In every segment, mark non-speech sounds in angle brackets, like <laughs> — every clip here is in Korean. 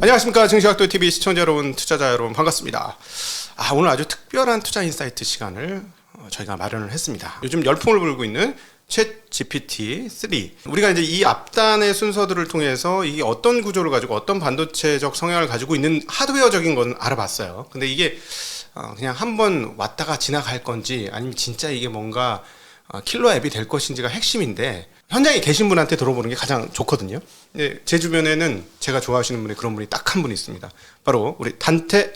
안녕하십니까 증시학도 TV 시청자 여러분, 투자자 여러분 반갑습니다. 아 오늘 아주 특별한 투자 인사이트 시간을 어, 저희가 마련을 했습니다. 요즘 열풍을 불고 있는 챗 GPT-3 우리가 이제 이 앞단의 순서들을 통해서 이게 어떤 구조를 가지고 어떤 반도체적 성향을 가지고 있는 하드웨어적인 건 알아봤어요. 근데 이게 어, 그냥 한 번 왔다가 지나갈 건지 아니면 진짜 이게 뭔가 어, 킬러 앱이 될 것인지가 핵심인데 현장에 계신 분한테 들어보는 게 가장 좋거든요. 네, 제 주변에는 제가 좋아하시는 분이 그런 분이 딱 한 분 있습니다. 바로 우리 단태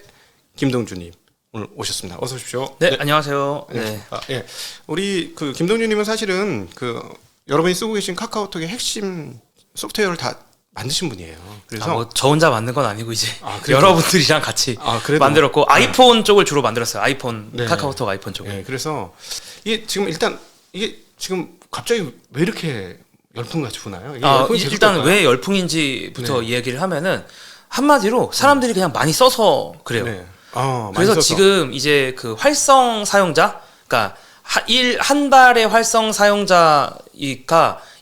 김동주님 오늘 오셨습니다. 어서 오십시오. 네, 안녕하세요. 네. 네. 아, 예. 우리 그 김동주님은 사실은 그 여러분이 쓰고 계신 카카오톡의 핵심 소프트웨어를 다 만드신 분이에요. 그래서 아, 뭐저 혼자 만든 건 아니고 이제 아, 여러분들이랑 같이 아, 만들었고 아이폰 쪽을 주로 만들었어요. 아이폰 네. 카카오톡 아이폰 쪽을. 예, 그래서 이게 지금 일단 이게 지금 갑자기 왜 이렇게 열풍같이 부나요? 아, 일단 될까요? 왜 열풍인지부터 네. 이야기를 하면은 한마디로 사람들이 그냥 많이 써서 그래요. 네. 아, 많이 그래서 써서. 지금 이제 그 활성 사용자, 그러니까 하- 일, 한 달의 활성 사용자가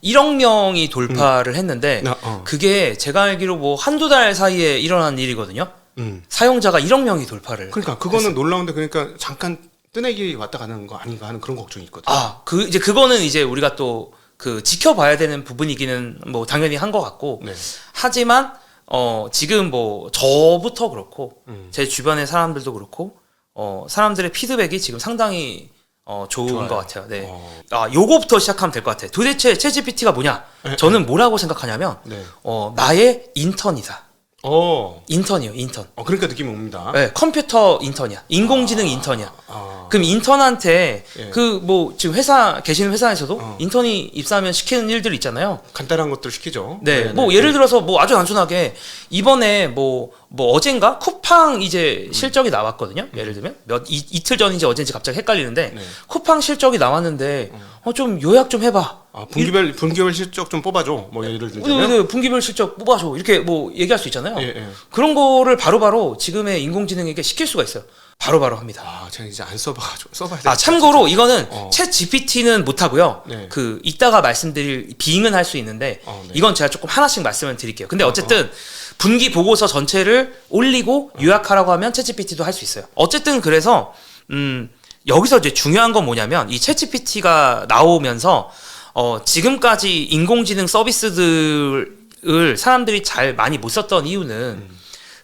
1억 명이 돌파를 했는데 아, 어. 그게 제가 알기로 뭐 한두 달 사이에 일어난 일이거든요. 음. 사용자가 1억 명이 돌파를. 그러니까 그거는 놀라운데 그러니까 잠깐 뜨내기 왔다 가는 거 아닌가 하는 그런 걱정이 있거든요. 아, 그 이제 그거는 이제 우리가 또 그 지켜봐야 되는 부분이기는 뭐 당연히 한 것 같고 네. 하지만 어 지금 뭐 저부터 그렇고 음. 제 주변의 사람들도 그렇고 어 사람들의 피드백이 지금 상당히 어 좋은 좋아요. 것 같아요. 네. 어. 아 요거부터 시작하면 될 것 같아요. 도대체 챗GPT가 뭐냐? 네, 저는 뭐라고 생각하냐면 네. 어 나의 인턴이다. 어. 인턴이요, 인턴. 어 그러니까 느낌이 옵니다. 네, 컴퓨터 인턴이야. 인공지능 인턴이야. 아. 그럼 인턴한테 예. 그 뭐 지금 회사 계시는 회사에서도 어. 인턴이 입사하면 시키는 일들 있잖아요. 간단한 것들 시키죠. 네, 뭐 예를 들어서 뭐 아주 단순하게 이번에 뭐 뭐 어젠가 쿠팡 이제 음. 실적이 나왔거든요. 예를 들면 몇 이, 이틀 전인지 어젠지 갑자기 헷갈리는데 네. 쿠팡 실적이 나왔는데 어 좀 요약 좀 해봐. 아, 분기별 분기별 실적 좀 뽑아줘. 뭐 예를 네, 들자면. 네, 분기별 실적 뽑아줘 이렇게 뭐 얘기할 수 있잖아요. 예, 예. 그런 거를 바로바로 지금의 인공지능에게 시킬 수가 있어요. 바로바로 합니다. 아, 제가 이제 안 써봐가지고 써봐야 돼. 아 참고로 이거는 어. 챗 GPT는 못 하고요. 네. 그 이따가 말씀드릴 빙은 할 수 있는데 어, 네. 이건 제가 조금 하나씩 말씀을 드릴게요. 근데 어쨌든 분기 보고서 전체를 올리고 요약하라고 하면 챗 GPT도 할 수 있어요. 어쨌든 그래서 음 여기서 이제 중요한 건 뭐냐면 이 챗 GPT가 나오면서 어 지금까지 인공지능 서비스들을 사람들이 잘 많이 못 썼던 이유는 음.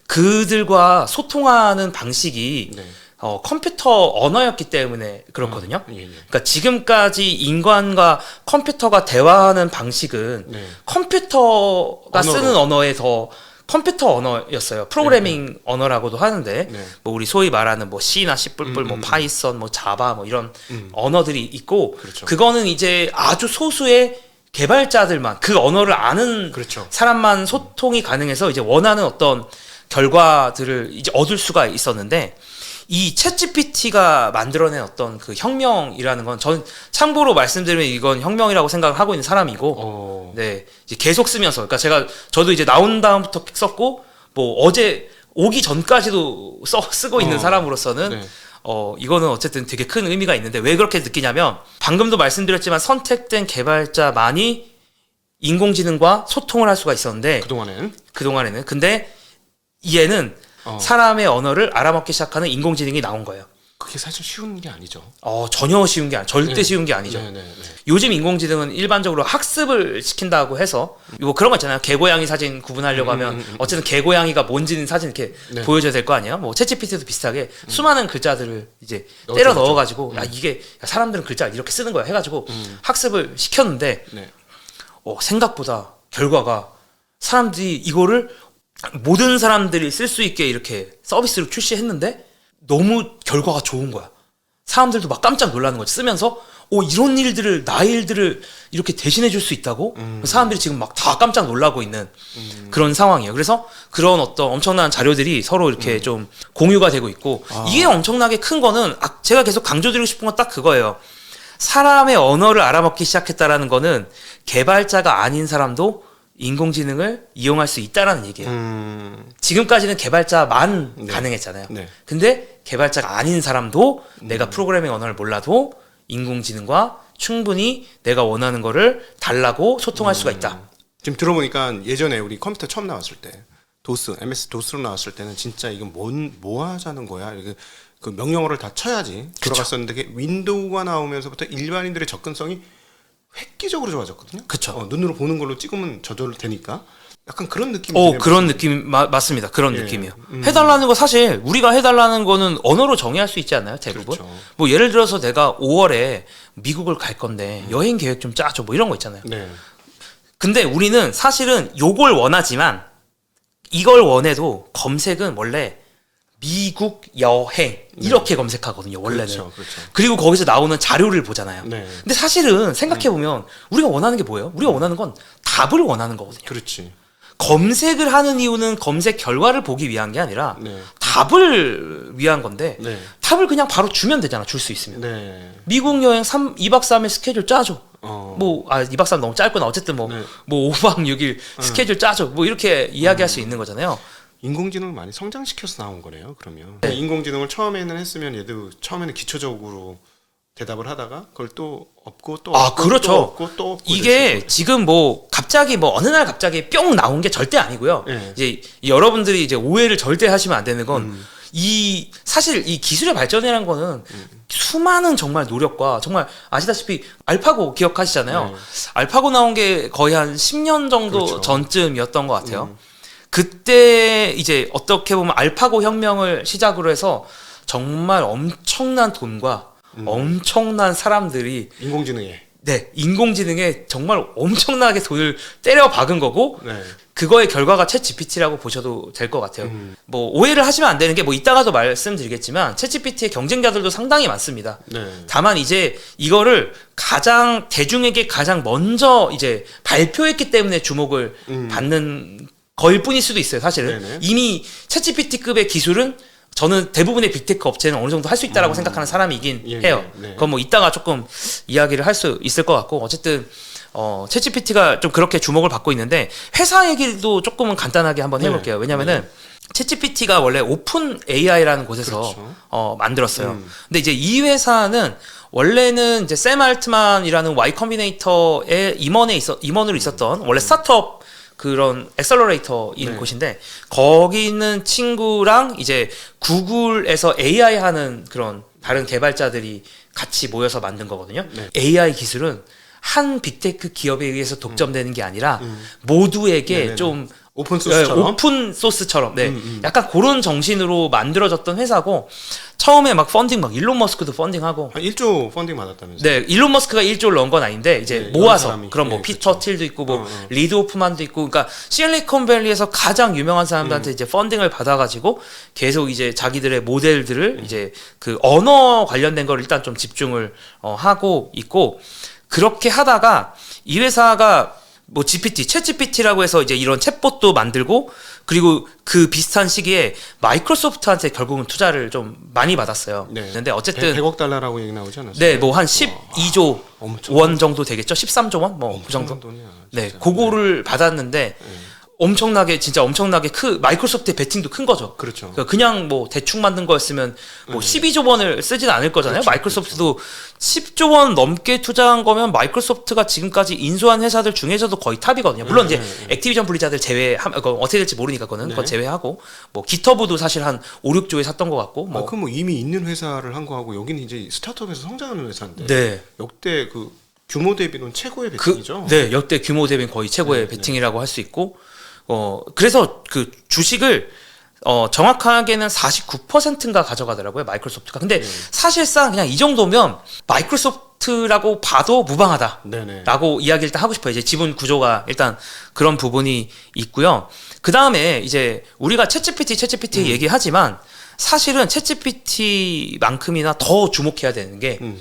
그들과 소통하는 방식이 네. 어, 컴퓨터 언어였기 때문에 그렇거든요. 예, 예. 그러니까 지금까지 인간과 컴퓨터가 대화하는 방식은 네. 컴퓨터가 언어로. 쓰는 언어에 더 컴퓨터 언어였어요. 프로그래밍 언어라고도 하는데 네. 뭐 우리 소위 말하는 뭐 C나 C++, 음, 뭐 음, 파이썬, 뭐 자바 뭐 이런 음. 언어들이 있고 그렇죠. 그거는 이제 아주 소수의 개발자들만 그 언어를 아는 그렇죠. 사람만 소통이 가능해서 이제 원하는 어떤 결과들을 이제 얻을 수가 있었는데 이 챗GPT가 만들어낸 어떤 그 혁명이라는 건 전 참고로 말씀드리면 이건 혁명이라고 생각을 하고 있는 사람이고 어. 네 이제 계속 쓰면서 그러니까 제가 저도 이제 나온 다음부터 썼고 뭐 어제 오기 전까지도 써 쓰고 있는 어. 사람으로서는 네. 어 이거는 어쨌든 되게 큰 의미가 있는데 왜 그렇게 느끼냐면 방금도 말씀드렸지만 선택된 개발자만이 인공지능과 소통을 할 수가 있었는데 그동안엔 그동안에는 근데 얘는 어. 사람의 언어를 알아먹기 시작하는 인공지능이 나온 거예요. 그게 사실 쉬운 게 아니죠. 어 전혀 쉬운 게 아니 절대 네. 쉬운 게 아니죠. 네, 네, 네. 요즘 인공지능은 일반적으로 학습을 시킨다고 해서 뭐 그런 거 있잖아요. 개고양이 사진 구분하려고 음, 하면 음, 음, 어쨌든 개고양이가 뭔지는 사진 이렇게 네. 음. 보여줘야 될 거 아니에요. 뭐 챗GPT도 비슷하게 수많은 글자들을 이제 때려 넣어줘. 넣어가지고 야 이게 야, 사람들은 글자를 이렇게 쓰는 거야 해 가지고 음. 학습을 시켰는데 네. 어, 생각보다 결과가 사람들이 이거를 모든 사람들이 쓸 수 있게 이렇게 서비스를 출시했는데 너무 결과가 좋은 거야. 사람들도 막 깜짝 놀라는 거지. 쓰면서 오 이런 일들을 나의 일들을 이렇게 대신해 줄 수 있다고 음. 사람들이 지금 막 다 깜짝 놀라고 있는 그런 상황이에요. 그래서 그런 어떤 엄청난 자료들이 서로 이렇게 좀 공유가 되고 있고 음. 아. 이게 엄청나게 큰 거는 아, 제가 계속 강조드리고 싶은 건 딱 그거예요. 사람의 언어를 알아먹기 시작했다라는 거는 개발자가 아닌 사람도 인공지능을 이용할 수 있다라는 얘기예요. 음. 지금까지는 개발자만 네. 가능했잖아요. 네. 근데 개발자가 아닌 사람도 내가 프로그래밍 언어를 몰라도 인공지능과 충분히 내가 원하는 거를 달라고 소통할 수가 있다. 지금 들어보니까 예전에 우리 컴퓨터 처음 나왔을 때 도스, MS 도스로 나왔을 때는 진짜 이건 뭔, 뭐 하자는 거야? 이게 그 명령어를 다 쳐야지. 들어갔었는데 윈도우가 나오면서부터 일반인들의 접근성이 획기적으로 좋아졌거든요. 그쵸. 어, 눈으로 보는 걸로 찍으면 저절로 되니까 약간 그런 느낌이 오 드네요. 그런 느낌 마- 맞습니다. 그런 예. 느낌이요. 음. 해달라는 거 사실 우리가 해달라는 거는 언어로 정의할 수 있지 않나요? 대부분. 그렇죠. 뭐 예를 들어서 내가 5월에 미국을 갈 건데 여행 계획 좀 짜줘 뭐 이런 거 있잖아요. 네. 근데 우리는 사실은 요걸 원하지만 이걸 원해도 검색은 원래 미국 여행 이렇게 검색하거든요. 원래는. 그렇죠. 그렇죠. 그리고 거기서 나오는 자료를 보잖아요. 네. 근데 사실은 생각해 보면 우리가 원하는 게 뭐예요? 우리가 원하는 건 답을 원하는 거거든요. 그렇지. 검색을 하는 이유는 검색 결과를 보기 위한 게 아니라 네. 답을 위한 건데 네. 답을 그냥 바로 주면 되잖아. 줄 수 있으면. 네. 미국 여행 3, 2박 3일 스케줄 짜줘. 어. 뭐, 아, 2박 3일 너무 짧구나. 어쨌든 뭐, 네. 뭐 5박 6일 스케줄 짜줘. 뭐 이렇게 이야기할 수 있는 거잖아요. 인공지능을 많이 성장시켜서 나온 거네요. 그러면 인공지능을 처음에는 했으면 얘도 처음에는 기초적으로 대답을 하다가 그걸 또 없고 또 아, 없고 그렇죠. 또 없고 또 없고 이게 지금 뭐 갑자기 뭐 어느 날 갑자기 뿅 나온 게 절대 아니고요. 네. 이제 여러분들이 이제 오해를 절대 하시면 안 되는 건 음. 이 사실 이 기술의 발전이라는 거는 수많은 정말 노력과 정말 아시다시피 알파고 기억하시잖아요. 네. 알파고 나온 게 거의 한 10년 정도 그렇죠. 전쯤이었던 것 같아요. 음. 그때 이제 어떻게 보면 알파고 혁명을 시작으로 해서 정말 엄청난 돈과 음. 엄청난 사람들이 인공지능에 네, 인공지능에 정말 엄청나게 돈을 때려 박은 거고 네. 그거의 결과가 챗 GPT라고 보셔도 될 것 같아요. 음. 뭐 오해를 하시면 안 되는 게 뭐 이따가도 말씀드리겠지만 챗 GPT의 경쟁자들도 상당히 많습니다. 네. 다만 이제 이거를 가장 대중에게 가장 먼저 이제 발표했기 때문에 주목을 음. 받는 거일 뿐일 수도 있어요. 사실은 네네. 이미 챗GPT급의 기술은 저는 대부분의 빅테크 업체는 어느 정도 할 수 있다라고 생각하는 사람이긴 음. 예, 해요. 네, 네. 그건 뭐 이따가 조금 이야기를 할 수 있을 것 같고 어쨌든 어 챗GPT가 좀 그렇게 주목을 받고 있는데 회사 얘기도 조금은 간단하게 한번 네. 해볼게요. 왜냐면은 챗GPT가 원래 오픈 AI라는 곳에서 그렇죠. 어, 만들었어요. 음. 근데 이제 이 회사는 원래는 이제 샘 알트만이라는 Y 컴비네이터의 임원에 있어 임원으로 있었던 원래 스타트업 그런 엑셀러레이터인 네. 곳인데 거기 있는 친구랑 이제 구글에서 AI 하는 그런 다른 개발자들이 같이 모여서 만든 거거든요. 네. AI 기술은 한 빅테크 기업에 의해서 독점되는 게 아니라 음. 모두에게 네네네. 좀 오픈 네, 소스처럼 오픈 소스처럼 네 음, 음. 약간 그런 정신으로 만들어졌던 회사고 처음에 막 펀딩 막 일론 머스크도 펀딩하고 한 1조 펀딩 받았다면서요. 네 일론 머스크가 1조를 넣은 건 아닌데 이제 네, 모아서 사람이. 그런 뭐 네, 피터 그쵸. 틸도 있고 뭐 어, 어. 리드 오프만도 있고 그러니까 실리콘밸리에서 가장 유명한 음. 사람들한테 이제 펀딩을 받아 가지고 계속 이제 자기들의 모델들을 이제 그 언어 관련된 걸 일단 좀 집중을 어, 하고 있고 그렇게 하다가 이 회사가 뭐 GPT, 챗 GPT라고 해서 이제 이런 챗봇도 만들고 그리고 그 비슷한 시기에 마이크로소프트한테 결국은 투자를 좀 많이 받았어요. 네. 근데 어쨌든 100, 억 달러라고 얘기 나오지 않았어요? 네, 뭐 한 12조 엄청 원 정도 되겠죠? 13조 원? 뭐 그 정도. 돈이야. 네. 그거를 받았는데 엄청나게 진짜 엄청나게 크 마이크로소프트의 베팅도 큰 거죠. 그렇죠. 그러니까 그냥 뭐 대충 만든 거였으면 뭐 12조 원을 쓰진 않을 거잖아요. 그렇죠, 마이크로소프트도 10조 원 넘게 투자한 거면 마이크로소프트가 지금까지 인수한 회사들 중에서도 거의 탑이거든요. 물론 네, 이제 네, 액티비전 분리자들 제외 그 어떻게 될지 모르니까 그거는 네. 그건 제외하고 뭐 기터브도 사실 한 5, 6조에 샀던 것 같고 아, 뭐 그럼 뭐 이미 있는 회사를 한 거하고 여기는 이제 스타트업에서 성장하는 회사인데 네. 역대 그 규모 대비는 최고의 그, 베팅이죠. 네, 역대 규모 대비는 거의 최고의 네, 베팅이라고 할 수 있고, 어, 그래서 그 주식을, 어, 정확하게는 49%인가 가져가더라고요, 마이크로소프트가. 근데 네. 사실상 그냥 이 정도면 마이크로소프트라고 봐도 무방하다. 라고 이야기를 일단 하고 싶어요. 이제 지분 구조가 일단 그런 부분이 있고요. 그 다음에 이제 우리가 챗GPT, 챗GPT 음. 얘기하지만 사실은 챗GPT만큼이나 더 주목해야 되는 게 음.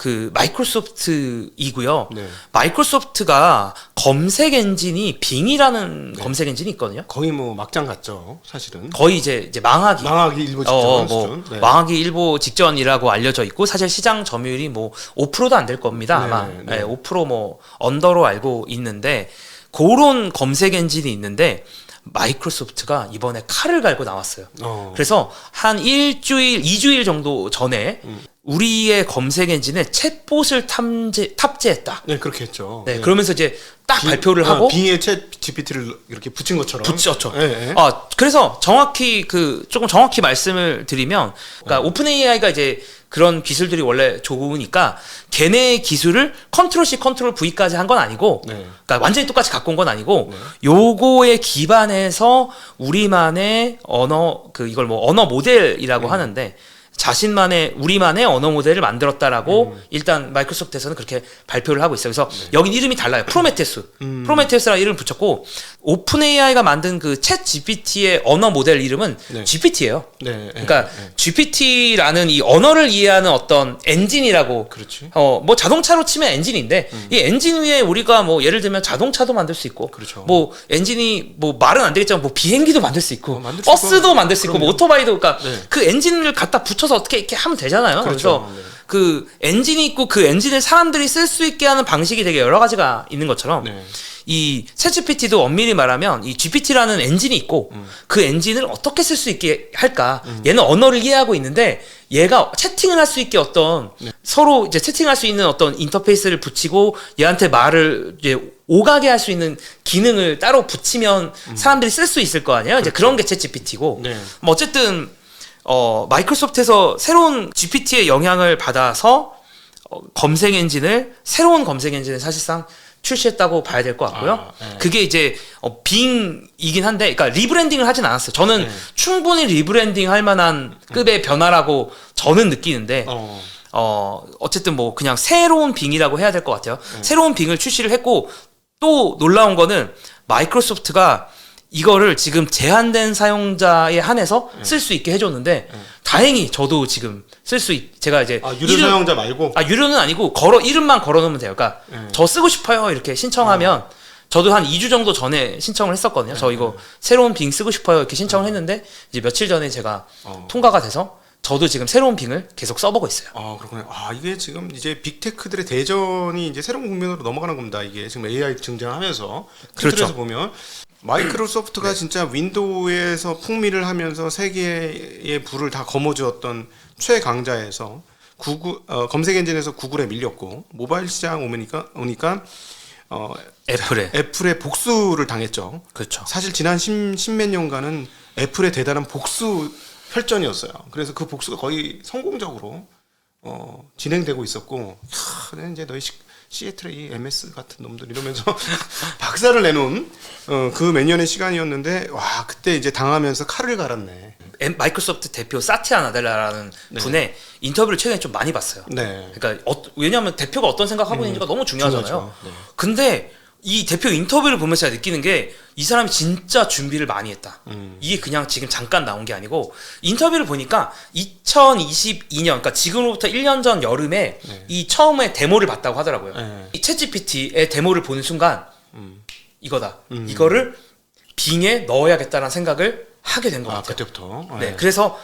그 마이크로소프트이고요. 네. 마이크로소프트가 검색 엔진이 빙이라는 검색 엔진이 있거든요. 거의 뭐 막장 같죠, 사실은. 거의 이제 이제 망하기 망하기 일보 직전 어, 어, 뭐. 네. 망하기 일보 직전이라고 알려져 있고 사실 시장 점유율이 뭐 5%도 안 될 겁니다 네, 아마 네. 네, 5%뭐 언더로 알고 있는데 그런 검색 엔진이 있는데 마이크로소프트가 이번에 칼을 갈고 나왔어요. 어. 그래서 한 일주일, 이주일 정도 전에 음. 우리의 검색 엔진에 챗봇을 탐제, 탑재했다. 네, 그렇게 했죠. 네, 그러면서 이제 딱 발표를 하고 빙의 챗 GPT를 이렇게 붙인 것처럼 붙였죠. 예, 예. 아, 그래서 정확히 그 조금 정확히 말씀을 드리면, 그러니까 오픈 AI가 이제 그런 기술들이 원래 좋으니까 걔네 기술을 컨트롤 C, 컨트롤 V까지 한 건 아니고, 네. 그러니까 완전히 똑같이 갖고 온 건 아니고, 요거에 기반해서 우리만의 언어 그 이걸 뭐 언어 모델이라고 네. 하는데. 자신만의 우리만의 언어 모델을 만들었다라고 음. 일단 마이크로소프트에서는 그렇게 발표를 하고 있어요. 그래서 네. 여긴 이름이 달라요. 프로메테스. 음. 프로메테스라는 이름 을 붙였고 오픈 AI가 만든 그 챗 GPT의 언어 모델 이름은 네. GPT예요. 네, 예, 그러니까 예. GPT라는 이 언어를 이해하는 어떤 엔진이라고 그렇지. 어 뭐 자동차로 치면 엔진인데 이 엔진 위에 우리가 뭐 예를 들면 자동차도 만들 수 있고 음. 그렇죠. 뭐 엔진이 뭐 말은 안 되겠지만 뭐 비행기도 만들 수 있고 어, 만들 수 버스도. 만들 수 있고 뭐. 오토바이도 그러니까 네. 그 엔진을 갖다 붙여서 어떻게 이렇게 하면 되잖아요. 그래서 그렇죠. 네. 그 엔진이 있고 그 엔진을 사람들이 쓸 수 있게 하는 방식이 되게 여러 가지가 있는 것처럼 네. 이 챗GPT도 엄밀히 말하면 이 GPT라는 엔진이 있고 음. 그 엔진을 어떻게 쓸 수 있게 할까? 얘는 언어를 이해하고 있는데 얘가 채팅을 할 수 있게 어떤 네. 서로 이제 채팅할 수 있는 어떤 인터페이스를 붙이고 얘한테 말을 이제 오가게 할 수 있는 기능을 따로 붙이면 사람들이 쓸 수 있을 거 아니에요? 이제 그런 게 챗GPT고 음. 네. 뭐 어쨌든 어 마이크로소프트에서 새로운 GPT의 영향을 받아서 어, 검색 엔진을 새로운 검색 엔진을 사실상 출시했다고 봐야 될 것 같고요. 아, 네. 그게 이제 어, 빙이긴 한데, 그러니까 리브랜딩을 하진 않았어요. 저는 네. 충분히 리브랜딩 할 만한 급의 변화라고 저는 느끼는데, 어. 어. 어쨌든 뭐 그냥 새로운 빙이라고 해야 될 것 같아요. 네. 새로운 빙을 출시를 했고 또 놀라운 거는 마이크로소프트가 이거를 지금 제한된 사용자에 한해서 네. 쓸수 있게 해줬는데 다행히 저도 지금 쓸 수 있, 제가 이제 아, 유료 이름- 사용자 말고 아 유료는 아니고 걸어 이름만 걸어 놓으면 돼요. 그러니까 네. 저 쓰고 싶어요 이렇게 신청하면 저도 한 2주 정도 전에 신청을 했었거든요. 저 이거 새로운 빙 쓰고 싶어요 이렇게 신청을 했는데 이제 며칠 전에 제가 어. 통과가 돼서 저도 지금 새로운 빙을 계속 써보고 있어요. 아 그렇군요. 아 이게 지금 이제 빅테크들의 대전이 이제 새로운 국면으로 넘어가는 겁니다. 이게 지금 AI 등장하면서 그렇죠. 그래서 보면 마이크로소프트가 진짜 윈도우에서 풍미를 하면서 세계의 불을 다 거머쥐었던 최강자에서 구글 어, 검색 엔진에서 구글에 밀렸고 모바일 시장 오니까 오니까 어, 애플에 애플의 복수를 당했죠. 그렇죠. 사실 지난 십, 십몇 년간은 애플의 대단한 복수 혈전이었어요. 그래서 그 복수가 거의 성공적으로 어, 진행되고 있었고, 하, 이제 너희 시, 시애틀의 이 MS 같은 놈들 이러면서 <laughs> 박살을 내놓은 어, 그 몇 년의 시간이었는데, 와 그때 이제 당하면서 칼을 갈았네. 엠- 마이크로소프트 대표 사티아 나델라라는 분의 인터뷰를 최근에 좀 많이 봤어요. 네. 그러니까 어, 왜냐하면 대표가 어떤 생각하고 있는지가 너무 중요하잖아요. 네. 근데 이 대표 인터뷰를 보면서 제가 느끼는 게 이 사람이 진짜 준비를 많이 했다. 음. 이게 그냥 지금 잠깐 나온 게 아니고 인터뷰를 보니까 2022년 그러니까 지금으로부터 1년 전 여름에 네. 이 처음에 데모를 봤다고 하더라고요. 네. 이 챗GPT의 데모를 보는 순간 음. 이거다. 음. 이거를 빙에 넣어야겠다는 생각을 하게 된것 아 같아요. 그때부터. 네, 그래서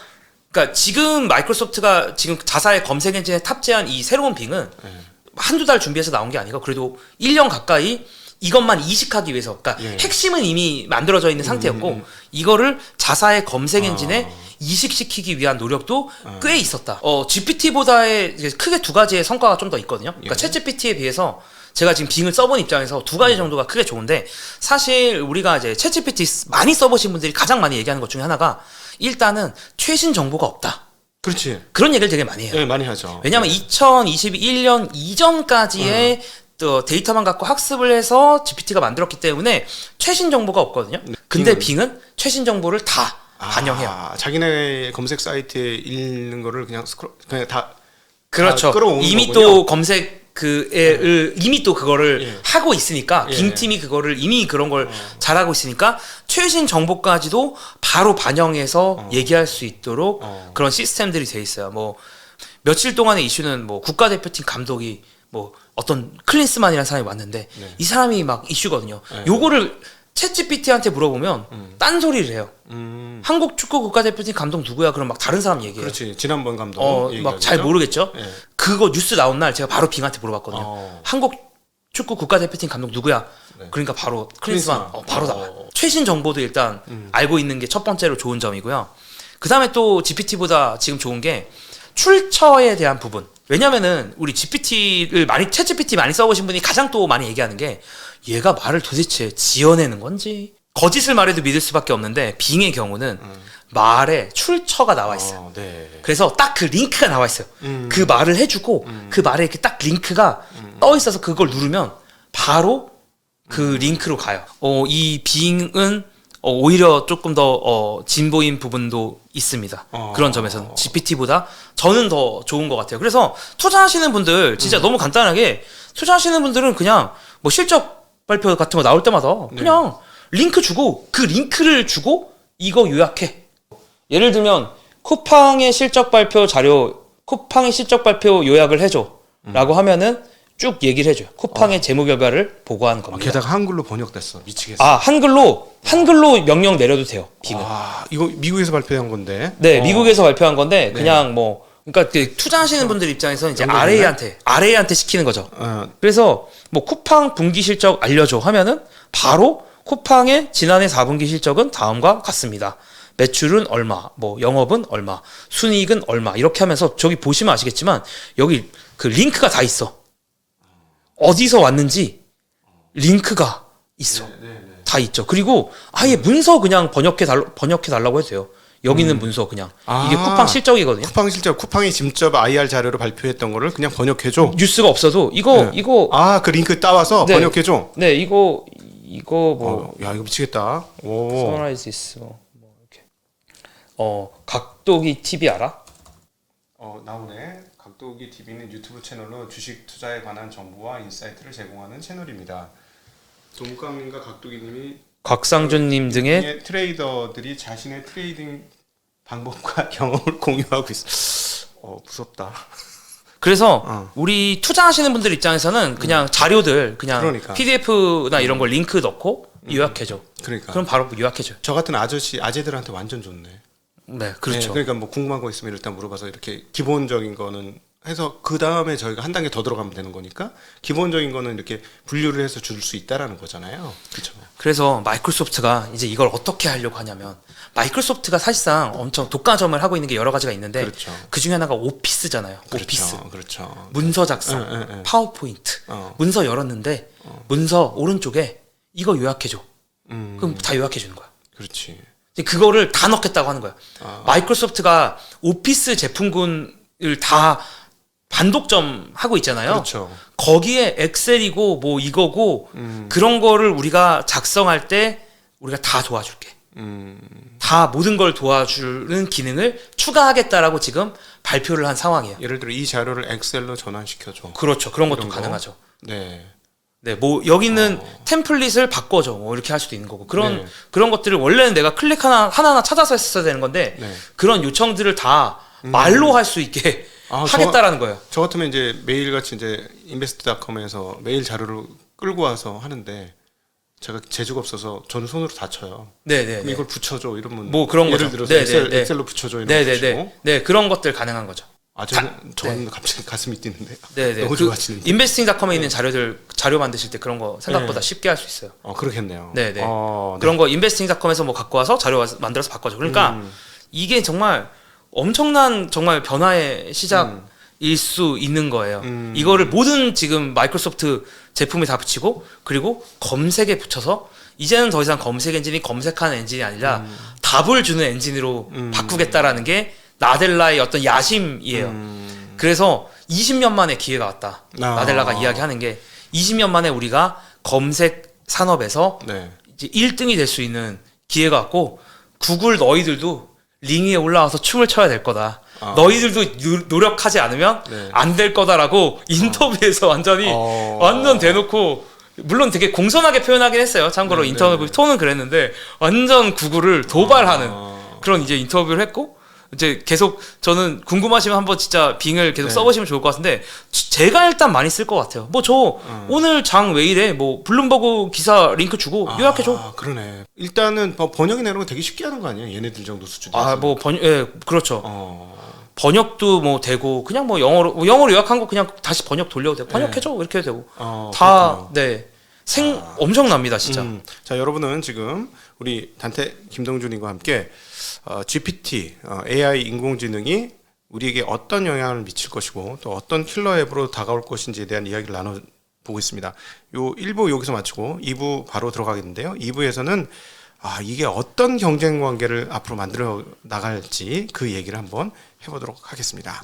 그러니까 지금 마이크로소프트가 지금 자사의 검색 엔진에 탑재한 이 새로운 빙은 네. 한두 달 준비해서 나온 게 아니고 그래도 1년 가까이 이것만 이식하기 위해서 그러니까 예. 핵심은 이미 만들어져 있는 상태였고 이거를 자사의 검색 엔진에 아. 이식시키기 위한 노력도 꽤 있었다. 어, GPT보다의 크게 두 가지의 성과가 좀 더 있거든요. 그러니까 예. 챗 GPT에 비해서 제가 지금 빙을 써본 입장에서 두 가지 정도가 크게 좋은데 사실 우리가 이제 챗 GPT 많이 써보신 분들이 가장 많이 얘기하는 것 중에 하나가 일단은 최신 정보가 없다. 그렇지. 그런 얘기를 되게 많이 해요. 네, 많이 하죠. 왜냐하면 2021년 이전까지의 또 데이터만 갖고 학습을 해서 GPT가 만들었기 때문에 최신 정보가 없거든요. 근데 빙은- 최신 정보를 다 반영해요. 아, 자기네 검색 사이트에 있는 거를 그냥 스크롤 그냥 다 그렇죠. 끌어오는 이미 거군요. 또 검색 그를 이미 또 그거를 예. 하고 있으니까 예. 빙 팀이 그거를 이미 그런 걸 잘하고 있으니까 최신 정보까지도 바로 반영해서 얘기할 수 있도록 어. 그런 시스템들이 돼 있어요. 뭐 며칠 동안의 이슈는 뭐 국가대표팀 감독이 뭐 어떤 클린스만이라는 사람이 왔는데 네. 이 사람이 막 이슈거든요. 네. 요거를 챗GPT한테 물어보면 딴소리를 해요. 음, 한국 축구 국가대표팀 감독 누구야? 그럼 막 다른 사람 얘기해요. 그렇지. 지난번 감독 어, 막 잘 모르겠죠. 예. 그거 뉴스 나온 날 제가 바로 빙한테 물어봤거든요. 어. 한국 축구 국가대표팀 감독 누구야? 네. 그러니까 바로 클린스만. 어, 바로 나와. 어. 최신 정보도 일단 알고 있는 게 첫 번째로 좋은 점이고요. 그 다음에 또 GPT보다 지금 좋은 게 출처에 대한 부분. 왜냐면은 우리 GPT를 많이 챗 GPT 많이 써보신 분이 가장 또 많이 얘기하는 게 얘가 말을 도대체 지어내는 건지 거짓을 말해도 믿을 수밖에 없는데 빙의 경우는 말에 출처가 나와 있어요. 어, 네. 그래서 딱 그 링크가 나와 있어요. 음. 그 말을 해주고 그 말에 이렇게 딱 링크가 떠 있어서 그걸 누르면 바로 그 음. 링크로 가요. 어, 이 빙은 어, 오히려 조금 더 어, 진보인 부분도 있습니다. 어. 그런 점에서는 GPT보다 저는 더 좋은 것 같아요. 그래서 투자하시는 분들 음. 진짜 너무 간단하게 투자하시는 분들은 그냥 뭐 실적 발표 같은 거 나올 때마다 네. 그냥 링크 주고 그 링크를 주고 이거 요약해. 예를 들면 쿠팡의 실적 발표 자료, 쿠팡의 실적 발표 요약을 해줘라고 하면은 쭉 얘기를 해줘요. 쿠팡의 재무 결과를 보고하는 아, 겁니다. 게다가 한글로 번역됐어. 미치겠어. 아 한글로 한글로 명령 내려도 돼요. 빅은. 아, 이거 미국에서 발표한 건데. 네, 어. 미국에서 발표한 건데 네. 그냥 뭐 그러니까 그 투자하시는 분들 입장에서는 이제 연결되나요? RA한테 RA한테 시키는 거죠. 어, 그래서 뭐 쿠팡 분기 실적 알려줘 하면은 바로 쿠팡의 지난해 4분기 실적은 다음과 같습니다. 매출은 얼마, 뭐 영업은 얼마, 순이익은 얼마 이렇게 하면서 저기 보시면 아시겠지만 여기 그 링크가 다 있어. 어디서 왔는지 링크가 있어. 네, 다 있죠. 그리고 아예 문서 그냥 번역해 달 번역해 달라고 해도 돼요. 여기 있는 문서 그냥 이게 아. 쿠팡 실적이거든요. 쿠팡 실적 쿠팡이 직접 IR 자료로 발표했던 거를 그냥 번역해 줘. 뉴스가 없어도 이거 네. 이거 아, 그 링크 따와서 네. 번역해 줘. 네 이거 이거 뭐 어, 야, 이거 미치겠다. 오. summarize this 뭐, 뭐 이렇게 어 각도기 TV 알아? 어, 나오네. 각도기 TV는 유튜브 채널로 주식 투자에 관한 정보와 인사이트를 제공하는 채널입니다. 동감님과 각도기님이 곽상준님 등의 중에 트레이더들이 자신의 트레이딩 방법과 <laughs> 경험을 공유하고 있어. 어, 무섭다. 그래서 어. 우리 투자하시는 분들 입장에서는 그냥 자료들 그냥 그러니까. PDF나 이런 걸 링크 넣고 요약해줘. 그러니까. 그럼 바로 요약해줘. 저 같은 아저씨 아재들한테 완전 좋네. 네, 그렇죠. 네, 그러니까 뭐 궁금한 거 있으면 일단 물어봐서 이렇게 기본적인 거는 해서 그 다음에 저희가 한 단계 더 들어가면 되는 거니까 기본적인 거는 이렇게 분류를 해서 줄 수 있다라는 거잖아요. 그렇죠. 그래서 마이크로소프트가 이제 이걸 어떻게 하려고 하냐면 마이크로소프트가 사실상 엄청 독과점을 하고 있는 게 여러 가지가 있는데 그렇죠. 그 중에 하나가 오피스잖아요. 그렇죠. 오피스. 그렇죠. 문서 작성, 응. 파워포인트. 어. 문서 열었는데 문서 오른쪽에 이거 요약해 줘. 음, 그럼 다 요약해 주는 거야. 그렇지. 그거를 다 넣겠다고 하는 거야. 아. 마이크로소프트가 오피스 제품군을 다 반독점 하고 있잖아요. 그렇죠. 거기에 엑셀이고 뭐 이거고 음, 그런 거를 우리가 작성할 때 우리가 다 도와줄게. 음, 다 모든 걸 도와주는 기능을 추가하겠다라고 지금 발표를 한 상황이에요. 예를 들어 이 자료를 엑셀로 전환시켜 줘. 그렇죠. 그런 것도? 가능하죠. 네. 네, 뭐 여기 있는 템플릿을 바꿔줘, 뭐 이렇게 할 수도 있는 거고 그런 네. 그런 것들을 원래는 내가 클릭 하나 하나하나 찾아서 했어야 되는 건데 네. 그런 요청들을 다 말로 할 수 있게 아, 하겠다라는 거예요. 저 같으면 이제 매일 같이 이제 인베스트닷컴에서 매일 자료를 끌고 와서 하는데 제가 재주가 없어서 저는 손으로 다 쳐요. 네, 네, 그럼 네. 이걸 붙여줘 이러면 뭐 그런 예를 거죠. 들어서 네, 엑셀. 엑셀 로 붙여줘 이러면 네, 네, 붙이고 네, 네, 그런 것들 가능한 거죠. 아 저는 저는 갑자기 가슴이 뛰는데 네, 네. 너무 그 좋아지는데 인베스팅닷컴에 있는 자료들 자료 만드실 때 그런 거 생각보다 네. 쉽게 할 수 있어요. 어 그렇겠네요. 네, 네. 어, 네. 그런 거 인베스팅닷컴에서 뭐 갖고 와서 자료 와- 만들어서 바꿔줘. 그러니까 음. 이게 정말 엄청난 정말 변화의 시작 일 수 있는 거예요. 음. 이거를 모든 지금 마이크로소프트 제품에 다 붙이고 그리고 검색에 붙여서 이제는 더 이상 검색 엔진이 검색하는 엔진이 아니라 음. 답을 주는 엔진으로 바꾸겠다라는 게 나델라의 어떤 야심이에요. 음. 그래서 20년 만에 기회가 왔다. 아. 나델라가 이야기하는 게 20년 만에 우리가 검색 산업에서 네. 이제 1등이 될 수 있는 기회가 왔고 구글 너희들도 링 위에 올라와서 춤을 춰야 될 거다. 아. 너희들도 노- 노력하지 않으면 네. 안될 거다라고 인터뷰에서 완전히 어. 완전 대놓고 물론 되게 공손하게 표현하긴 했어요. 참고로 네, 인터뷰 네, 네. 톤은 그랬는데 완전 구글을 도발하는 어. 그런 이제 인터뷰를 했고 이제 계속 저는 궁금하시면 한번 진짜 빙을 계속 네. 써보시면 좋을 것 같은데 지- 제가 일단 많이 쓸 것 같아요. 뭐저 음. 오늘 장 왜 이래? 뭐 블룸버그 기사 링크 주고 요약해줘. 아, 그러네. 일단은 뭐 번역이 내는 거 되게 쉽게 하는 거 아니에요? 얘네들 정도 수준이. 아뭐 번, 예, 그렇죠. 어. 번역도 뭐 되고 그냥 뭐 영어로 뭐 영어로 요약한 거 그냥 다시 번역 돌려도 되고 번역해 줘 이렇게 해도 되고 어, 다 그렇군요. 네. 생 엄청납니다 진짜. 음, 자 여러분은 지금 우리 단태 김동준님과 함께 어, GPT 어, AI 인공지능이 우리에게 어떤 영향을 미칠 것이고 또 어떤 킬러 앱으로 다가올 것인지에 대한 이야기를 나눠 보고 있습니다. 요 1부 여기서 마치고 2부 바로 들어가겠는데요. 2부에서는 아, 이게 어떤 경쟁 관계를 앞으로 만들어 나갈지 그 얘기를 한번 해 보도록 하겠습니다.